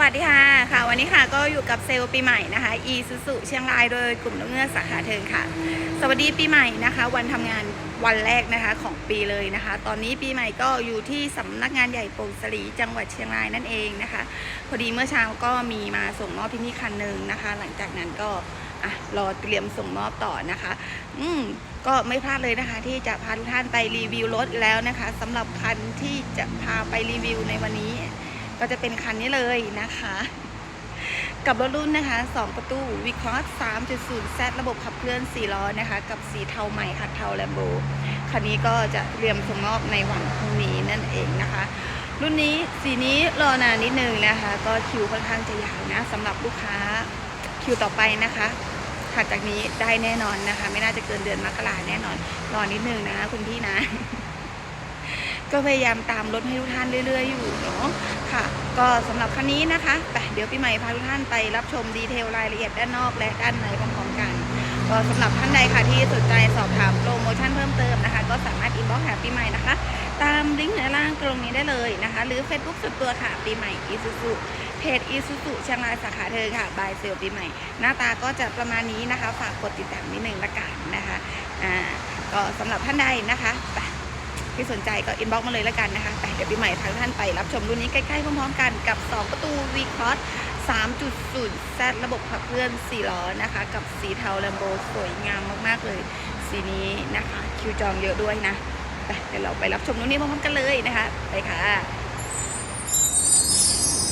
วัสดีค่ะค่ะ วันนี้ค่ะก็อยู่กับเซลล์ปีใหม่นะคะ e ซูซูเชียงรายโดยกลุ่มนกเงือกสาขาเทิงค่ะ สวัสดีปีใหม่นะคะ วันทำงานวันแรกนะคะของปีเลยนะคะ ตอนนี้ปีใหม่ก็อยู่ที่สำนักงานใหญ่โป่งสลีจังหวัดเชียงรายนั่นเองนะคะ พอดีเมื่อเช้าก็มีมาส่งมอบที่นี่คันหนึ่งนะคะ หลังจากนั้นก็อะรอเตรียมส่งมอบต่อนะคะ อืมก็ไม่พลาดเลยนะคะ ที่จะพาทุกท่านไปรีวิวรถแล้วนะคะสำหรับคันที่จะพาไปรีวิวในวันนี้ ก็จะเป็นคันนี้เลยนะคะ กับรถรุ่นนะคะ 2 ประตูวิคอส3.0 Z ระบบขับเคลื่อน 4 ล้อนะคะ กับสีเทาใหม่ค่ะเทาแลมโบคันนี้ก็จะเตรียมส่งมอบในวันพรุ่งนี้นั่นเองนะคะ รุ่นนี้สีนี้รอนานนิดนึงนะคะ ก็คิวค่อนข้างจะยาวนะสำหรับลูกค้าคิวต่อไปนะคะถัดจากนี้ได้แน่นอนนะคะ ไม่น่าจะเกินเดือนมกราแน่นอนรอนิดนึงนะคะคุณพี่นะ ก็พยายามตามรถให้ทุกท่านเรื่อย ๆ อยู่เนาะค่ะ ก็สำหรับคันนี้นะคะไปเดี๋ยวพี่ใหม่พาทุกท่านไปรับชมดีเทลรายละเอียดด้านนอกและด้านในพร้อมๆกันก็สำหรับท่านใดค่ะที่สนใจสอบถามโปรโมชั่นเพิ่มเติมนะคะ ก็สามารถอินบ็อกซ์หาปีใหม่นะคะ ตามลิงก์ในล่างตรงนี้ได้เลยนะคะ หรือ Facebook ส่วนตัวค่ะปีใหม่อีซูซูเพจอีซูซูเชียงรายสาขาเธอค่ะบายเซลปีใหม่ หน้าตาก็จะประมาณนี้นะคะ ฝากกดติดตามนิดนึงละกันนะคะอ่าก็สำหรับท่านใดนะคะ ที่สนใจก็อินบ็อกมาเลยแล้วกันนะคะไปเดี๋ยวปีใหม่พาทุกท่านไปรับชมรุ่นนี้ใกล้ๆพร้อมๆกันกับ 2 ประตู V Cross 3.0 Z ระบบขับเคลื่อน4ล้อนะคะ กับสีเทาแลมโบสวยงามมากๆเลย สีนี้นะคะ คิวจองเยอะด้วยนะไปเดี๋ยวเราไปรับชมรุ่นนี้พร้อมๆกันเลยนะคะ ไปค่ะ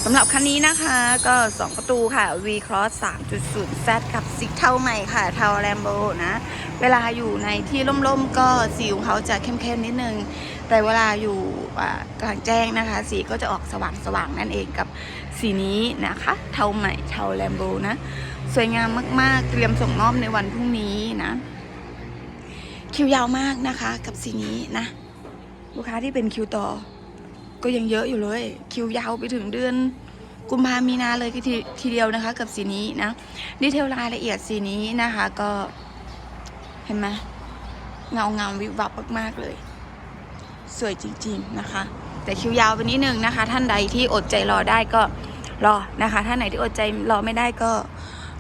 สำหรับคันนี้นะคะก็ 2 ประตูค่ะ V Cross 3.0 Z กับสีเทาใหม่ค่ะเทาแลมโบนะ เวลาอยู่ในที่ร่มๆ ก็สีของเขาจะเข้มๆ นิดนึง แต่เวลาอยู่กลางแจ้งนะคะ สีก็จะออกสว่างๆ นั่นเองกับสีนี้นะคะ เทาใหม่เทาแลมโบนะ สวยงามมากๆ เตรียมส่งมอบในวันพรุ่งนี้นะ คิวยาวมากนะคะกับสีนี้นะ ลูกค้าที่เป็นคิวต่อ ก็ยังเยอะอยู่เลย คิวยาวไปถึงเดือนกุมภามีนาเลยทีทีเดียวนะคะกับสีนี้นะดีเทลรายละเอียดสีนี้นะคะก็เห็นไหมเงางามวิบวับมากๆเลย สวยจริงๆนะคะ แต่คิวยาวไปนิดนึงนะคะ ท่านใดที่อดใจรอได้ก็รอนะคะ ท่านไหนที่อดใจรอไม่ได้ก็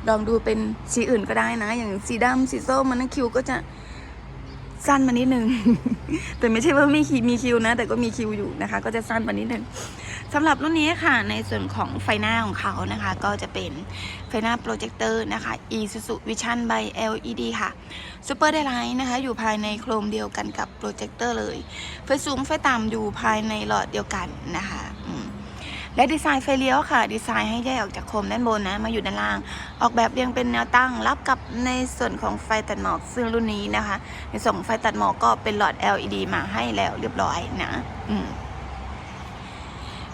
ลองดูเป็นสีอื่นก็ได้นะ อย่างสีดำสีส้มมันนะคิวก็จะ สั้นมานิดนึง แต่ไม่ใช่ว่าไม่มีมีคิวนะ แต่ก็มีคิวอยู่นะคะ ก็จะสั้นมานิดนึงสำหรับรุ่นนี้ค่ะ ในส่วนของไฟหน้าของเขานะคะ ก็จะเป็นไฟหน้าโปรเจคเตอร์นะคะ Isuzu Vision by LED ค่ะซูเปอร์ไดไลท์นะคะ อยู่ภายในโครมเดียวกันกับโปรเจคเตอร์เลย ไฟสูงไฟต่ำอยู่ภายในหลอดเดียวกันนะคะอื และดีไซน์ไฟเลี้ยวค่ะ ดีไซน์ให้แยกออกจากโคมด้านบนนะ มาอยู่ด้านล่าง ออกแบบเรียงเป็นแนวตั้ง รับกับในส่วนของไฟตัดหมอกซึ่งรุ่นนี้นะคะ ในส่วนของไฟตัดหมอกก็เป็นหลอด LED มาให้แล้วเรียบร้อยนะอืม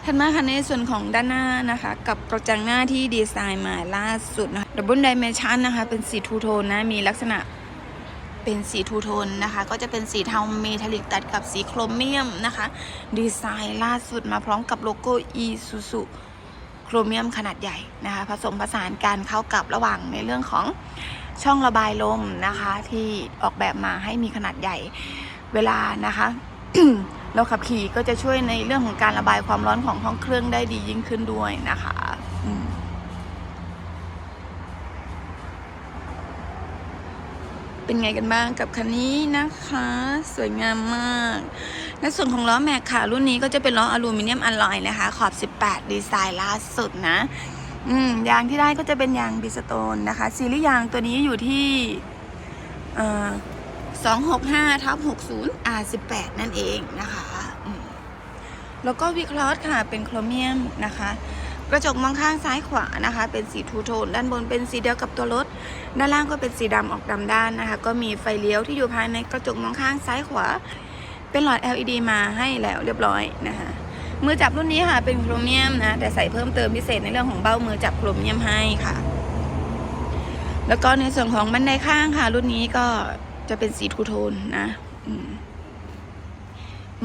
ถัดมาค่ะในส่วนของด้านหน้านะคะ กับกระจังหน้าที่ดีไซน์มาล่าสุดนะคะดับเบิลไดเมชันนะคะ เป็นสีทูโทนนะ มีลักษณะ เป็นสีทูโทนนะคะ ก็จะเป็นสีเทาเมทัลลิกตัดกับสีโครเมียมนะคะ ดีไซน์ล่าสุดมาพร้อมกับโลโก้ e s u s u โครเมียมขนาดใหญ่นะคะ ผสมผสานการเข้ากับระหว่างในเรื่องของช่องระบายลมนะคะ ที่ออกแบบมาให้มีขนาดใหญ่เวลานะคะเราขับขี่ก็จะช่วยในเรื่องของการระบายความร้อนของห้องเครื่องได้ดียิ่งขึ้นด้วยนะคะอืม เป็นไงกันบ้างกับคันนี้นะคะ สวยงามมากในส่วนของล้อแม็กค่ะ รุ่นนี้ก็จะเป็นล้ออลูมิเนียมอลลอยนะคะ ขอบ 18 ดีไซน์ล่าสุดนะ อืมยางที่ได้ก็จะเป็นยางบิสโตนนะคะ ซีรีส์ยางตัวนี้อยู่ที่เอ่อ265ทับ60 R18 นั่นเองนะคะ แล้วก็วิคลอสค่ะเป็นโครเมียมนะคะ กระจกมองข้างซ้ายขวานะคะ เป็นสีทูโทนด้านบนเป็นสีเดียวกับตัวรถ ด้านล่างก็เป็นสีดำออกดำด้านนะคะ ก็มีไฟเลี้ยวที่อยู่ภายในกระจกมองข้างซ้ายขวา เป็นหลอด LED มาให้แล้วเรียบร้อยนะคะมือจับรุ่นนี้ค่ะเป็นโครเมียมนะแต่ใส่เพิ่มเติมพิเศษในเรื่องของเบ้ามือจับโครเมียมให้ค่ะ แล้วก็ในส่วนของบันไดข้างค่ะ รุ่นนี้ก็จะเป็นสีทูโทนนะ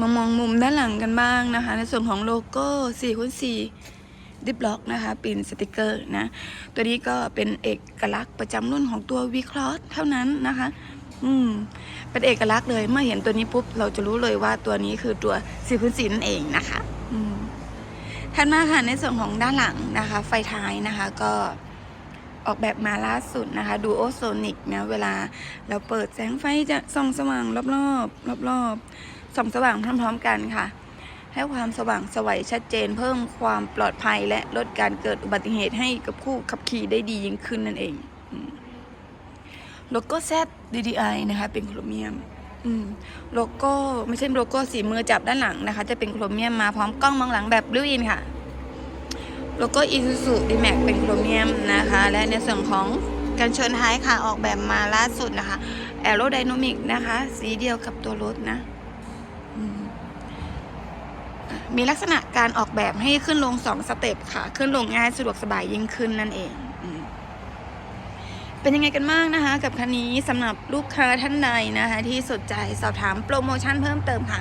มมามองมุมด้านหลังกันบ้างนะคะ ในส่วนของโลโก้4คูณ4 ดิบล็อกนะคะ เป็นสติกเกอร์นะ ตัวนี้ก็เป็นเอกลักษณ์ประจำรุ่นของตัว V Cross เท่านั้นนะคะ อืม เป็นเอกลักษณ์เลย เมื่อเห็นตัวนี้ปุ๊บ เราจะรู้เลยว่าตัวนี้คือตัว4คูณ4นั่นเองนะคะ อืมถัดมาค่ะในส่วนของด้านหลังนะคะ ไฟท้ายนะคะก็ออกแบบมาล่าสุดนะคะดูโอโซนิกนะเวลาเราเปิดแสงไฟจะส่องสว่างรอบๆรอบๆส่องสว่างพร้อม ๆ กันค่ะ ให้ความสว่างสวัยชัดเจน เพิ่มความปลอดภัยและลดการเกิดอุบัติเหตุให้กับผู้ขับขี่ได้ดียิ่งขึ้นนั่นเองโลโก้ Z DDI นะคะ เป็นโครเมียมโลโก้ไม่ใช่โลโก้สีมือจับด้านหลังนะคะ จะเป็นโครเมียมมาพร้อมกล้องมองหลังแบบบลูอินค่ะ โลโก้ Isuzu D-Max เป็นโครเมียมนะคะ และในส่วนของการชนท้ายค่ะออกแบบมาล่าสุดนะคะ Aerodynamic นะคะ สีเดียวกับตัวรถนะ มีลักษณะการออกแบบให้ขึ้นลงสองสเต็ปค่ะ ขึ้นลงง่ายสะดวกสบายยิ่งขึ้นนั่นเองเป็นยังไงกันบ้างนะคะ กับคันนี้สำหรับลูกค้าท่านใดนะคะ ที่สนใจสอบถามโปรโมชั่นเพิ่มเติมค่ะ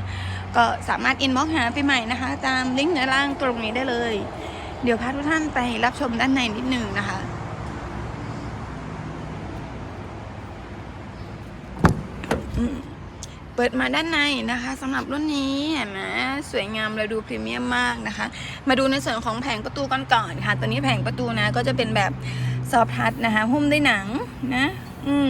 ก็สามารถอินบ็อกหาไปใหม่นะคะ ตามลิงก์ในล่างตรงนี้ได้เลย เดี๋ยวพาทุกท่านไปรับชมด้านในนิดนึงนะคะ ปิดมาด้านในนะคะสำหรับรุ่นนี้เห็นไหมสวยงามเลยดูพรีเมียมมากนะคะ มาดูในส่วนของแผงประตูกันก่อนค่ะ ตัวนี้แผงประตูนะก็จะเป็นแบบซอฟทัชนะคะหุ้มด้วยหนังนะ อืม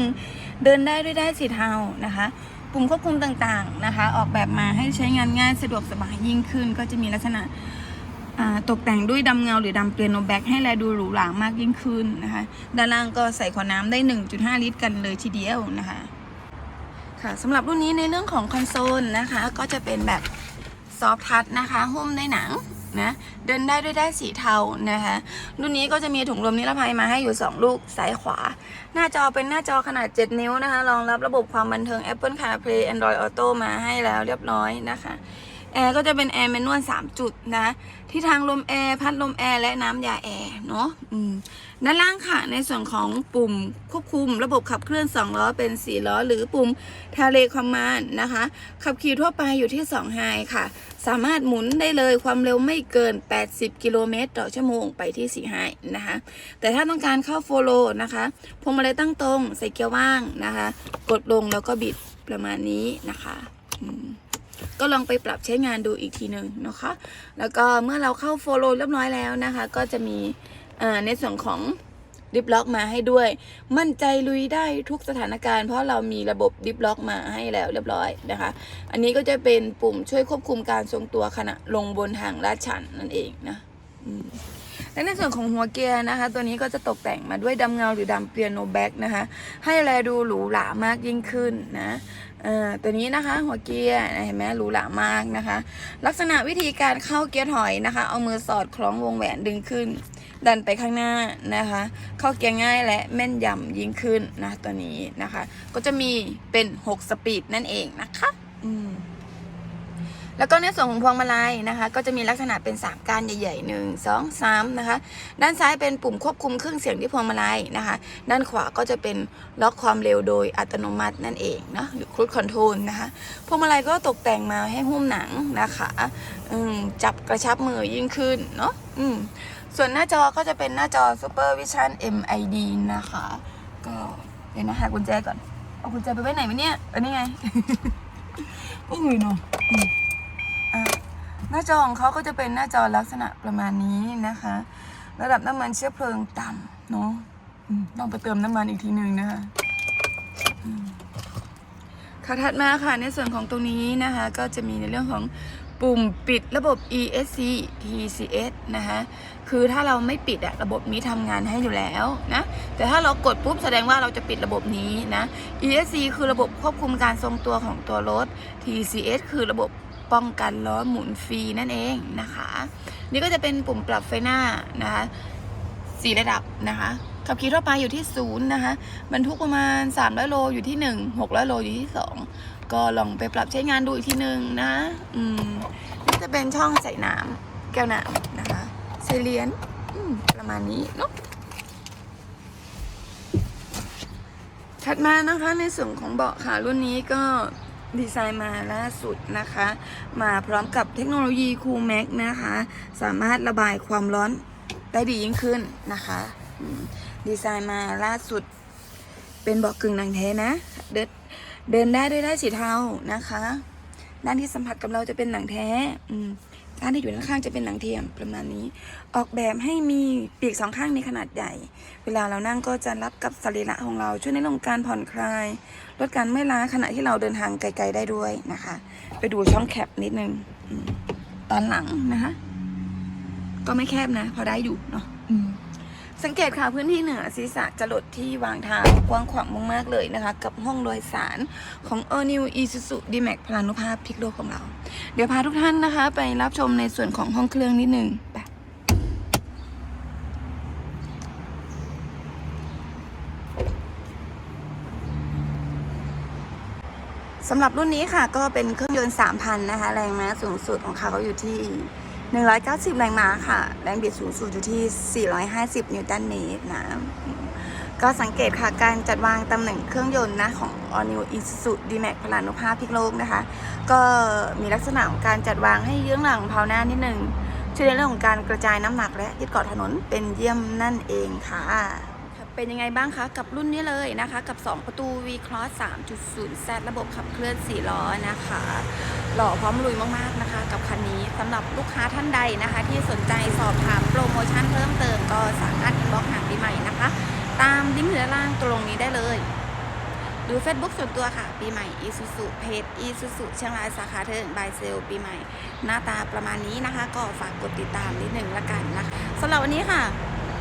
เดินได้ด้วยได้สีเทานะคะปุ่มควบคุมต่างๆนะคะ ออกแบบมาให้ใช้งานง่ายสะดวกสบายยิ่งขึ้น ก็จะมีลักษณะตกแต่งด้วยดำเงาหรือดำเปลี่ยนโนแบ็กให้แลดูหรูหรามากยิ่งขึ้นนะคะ ด้านล่างก็ใส่ขวดน้ำได้ 1.5 ลิตรกันเลยทีเดียวนะคะ ค่ะสำหรับรุ่นนี้ในเรื่องของคอนโซลนะคะ ก็จะเป็นแบบซอฟทัชนะคะ หุ้มในหนังนะเดินได้ด้วยได้สีเทานะคะ รุ่นนี้ก็จะมีถุงลมนิรภัยมาให้อยู่ 2 ลูกซ้ายขวา หน้าจอเป็นหน้าจอขนาด 7 นิ้วนะคะรองรับระบบความบันเทิง Apple CarPlay Android Auto มาให้แล้วเรียบร้อยนะคะ แอร์ก็จะเป็นแอร์แมนนวล3จุดนะ ที่ทางลมแอร์พัดลมแอร์และน้ำยาแอร์เนาะด้านล่างค่ะ ในส่วนของปุ่มควบคุมระบบขับเคลื่อน 2 ล้อเป็น 4 ล้อ หรือปุ่มทาเลคอมมานนะคะ ขับขี่ทั่วไปอยู่ที่2ไฮค่ะ สามารถหมุนได้เลยความเร็วไม่เกิน 80 กิโลเมตรต่อชั่วโมงไปที่4ไฮนะคะ แต่ถ้าต้องการเข้าโฟโลนะคะพวงมาลัยตั้งตรง ใส่เกียร์ว่างนะคะ กดลงแล้วก็บิดประมาณนี้นะคะ อืม ก็ลองไปปรับใช้งานดูอีกทีหนึ่งนะคะ แล้วก็เมื่อเราเข้าโฟโลเรียบร้อยแล้วนะคะ ก็จะมีในส่วนของดิฟล็อกมาให้ด้วย มั่นใจลุยได้ทุกสถานการณ์เพราะเรามีระบบดิฟล็อกมาให้แล้วเรียบร้อยนะคะ อันนี้ก็จะเป็นปุ่มช่วยควบคุมการทรงตัวขณะลงบนทางลาดชันนั่นเองนะและในส่วนของหัวเกียร์นะคะ ตัวนี้ก็จะตกแต่งมาด้วยดำเงาหรือดำเปียโนแบ็กนะคะ ให้แลดูหรูหรามากยิ่งขึ้นนะ อ่อตัวนี้นะคะ หัวเกียร์เห็นไหมหรูหรามากนะคะ ลักษณะวิธีการเข้าเกียร์ถอยนะคะ เอามือสอดคล้องวงแหวนดึงขึ้น ดันไปข้างหน้านะคะ เข้าเกียร์ง่ายและแม่นยำยิ่งขึ้นนะตัวนี้นะคะ ก็จะมีเป็น 6 สปีดนั่นเองนะคะ อืม แล้วก็ในส่วนของพวงมาลัยนะคะ ก็จะมีลักษณะเป็น 3ก้านใหญ่ๆหนึ่งสองสามนะคะ ด้านซ้ายเป็นปุ่มควบคุมเครื่องเสียงที่พวงมาลัยนะคะ ด้านขวาก็จะเป็นล็อกความเร็วโดยอัตโนมัตินั่นเองเนาะหรือครู i คอนโทรลนะคะ พวงมาลัยก็ตกแต่งมาให้หุ้มหนังนะคะอืมจับกระชับมือยิ่งขึ้นเนาะอืมส่วนหน้าจอก็จะเป็นหน้าจอ Super Vision MID นะคะ ก็เดี๋ยวนะหากุญแจก่อน เอากุญแจไปไว้ไหนวะเนี่ยเออนี่ไงอุ้ยเนาะอืมอะ หน้าจอของเขาก็จะเป็นหน้าจอลักษณะประมาณนี้นะคะ ระดับน้ำมันเชื้อเพลิงต่ำเนาะต้องไปเติมน้ำมันอีกทีหนึ่งนะคะอืมค่ะถัดมาค่ะในส่วนของตรงนี้นะคะ ก็จะมีในเรื่องของปุ่มปิดระบบ ESC TCS นะคะคือถ้าเราไม่ปิดอะระบบนี้ทำงานให้อยู่แล้วนะ แต่ถ้าเรากดปุ๊บแสดงว่าเราจะปิดระบบนี้นะ ESC คือระบบควบคุมการทรงตัวของตัวรถ TCS คือระบบ ป้องกันล้อหมุนฟรีนั่นเองนะคะ นี่ก็จะเป็นปุ่มปรับไฟหน้านะคะสี่ระดับนะคะขับขี่ทั่วไปอยู่ที่ศูนย์นะคะบรรทุกประมาณ300โลอยู่ที่1 600โลอยู่ที่ 2 ก็ลองไปปรับใช้งานดูอีกทีหนึ่งนะอืมนี่จะเป็นช่องใส่น้ำแก้วน้ำนะคะใส่เหรียญอืมประมาณนี้เนาะถัดมานะคะในส่วนของเบาะค่ะรุ่นนี้ก็ ดีไซน์มาล่าสุดนะคะ มาพร้อมกับเทคโนโลยี Cool Max นะคะ สามารถระบายความร้อนได้ดียิ่งขึ้นนะคะดีไซน์มาล่าสุด เป็นเบาะกึ่งหนังแท้นะ เดินเดินได้ด้วยได้สีเทานะคะ ด้านที่สัมผัสกับเราจะเป็นหนังแท้ อืม ด้านที่อยู่ด้านข้างจะเป็นหนังเทียมประมาณนี้ ออกแบบให้มีปีกสองข้างในขนาดใหญ่ เวลาเรานั่งก็จะรับกับสรีระของเราช่วยในเรื่องการผ่อนคลาย ลดการเมื่อยล้าขณะที่เราเดินทางไกล ๆได้ด้วยนะคะ ไปดูช่องแคบนิดนึงตอนหลังนะคะ ก็ไม่แคบนะ พอได้อยู่เนาะ สังเกตค่ะพื้นที่เหนือศีรษะจะหลดที่วางเท้ากว้างขวางมากๆเลยนะคะ กับห้องโดยสารของ All New Isuzu D-Max พลานุภาพพลิกโลกของเรา เดี๋ยวพาทุกท่านนะคะ ไปรับชมในส่วนของห้องเครื่องนิดนึงไปสำหรับรุ่นนี้ค่ะก็เป็นเครื่องยนต์3,000 นะคะ แรงม้าสูงสุดของเขาอยู่ที่ 190 แรงม้าค่ะ แรงบิดสูงสุดอยู่ที่ 450 นิวตันเมตรนะ ก็สังเกตค่ะ การจัดวางตำแหน่งเครื่องยนต์นะของ All New Isuzu D-Max พลานุภาพพิกโลกนะคะ ก็มีลักษณะของการจัดวางให้เยื้องหลังเผาหน้านิดนึงช่วยในเรื่องของการกระจายน้ำหนักและยึดเกาะถนนเป็นเยี่ยมนั่นเองค่ะ เป็นยังไงบ้างคะ กับรุ่นนี้เลยนะคะ กับ 2 ประตู V Cross 3.0 Z ระบบขับเคลื่อน 4 ล้อนะคะ หล่อพร้อมลุยมากๆนะคะ กับคันนี้สำหรับลูกค้าท่านใดนะคะ ที่สนใจสอบถามโปรโมชั่นเพิ่มเติมก็สามารถอินบ็อกซ์หาปีใหม่นะคะ ตามลิงก์ด้านล่างตรงนี้ได้เลยดู Facebook ส่วนตัวค่ะ ปีใหม่อีซูซูเพจอีซูซูเชียงรายสาขาเทิงบายเซลปีใหม่ หน้าตาประมาณนี้นะคะ ก็ฝากกดติดตามนิดหนึ่งละกันนะคะสำหรับวันนี้ค่ะ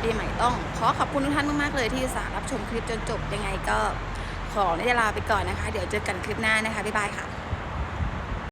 ปีใหม่ต้อง ขอขอบคุณทุกท่านมากๆเลยที่สารับชมคลิปจนจบยังไงก็ขออนุญาตลาไปก่อนนะคะ เดี๋ยวเจอกันคลิปหน้านะคะบ๊ายบายค่ะ